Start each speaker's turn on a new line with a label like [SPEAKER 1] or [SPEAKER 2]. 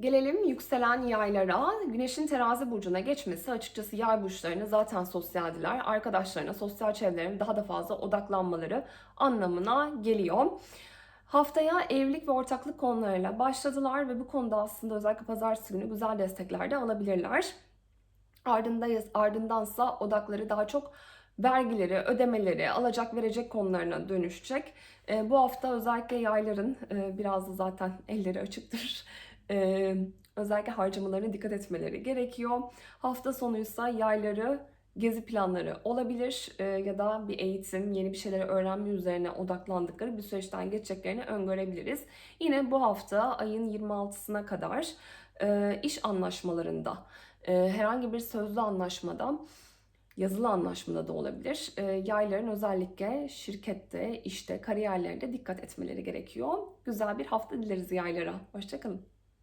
[SPEAKER 1] Gelelim yükselen yaylara. Güneşin terazi burcuna geçmesi açıkçası yay burçlarını zaten sosyaldiler. Arkadaşlarına, sosyal çevrelerine daha da fazla odaklanmaları anlamına geliyor. Haftaya evlilik ve ortaklık konularıyla başladılar ve bu konuda aslında özellikle pazartesi günü güzel destekler de alabilirler. Ardındayız, ardındansa odakları daha çok vergileri, ödemeleri, alacak verecek konularına dönüşecek. E, bu hafta özellikle yayların e, biraz da zaten elleri açıktır. E, özellikle harcamalarına dikkat etmeleri gerekiyor. Hafta sonuysa yayları gezi planları olabilir e, ya da bir eğitim, yeni bir şeyleri öğrenme üzerine odaklandıkları bir süreçten geçeceklerini öngörebiliriz. Yine bu hafta ayın 26'sına kadar e, iş anlaşmalarında, e, herhangi bir sözlü anlaşmada, yazılı anlaşmada da olabilir. E, yayların özellikle şirkette, işte, kariyerlerinde dikkat etmeleri gerekiyor. Güzel bir hafta dileriz yaylara. Hoşçakalın.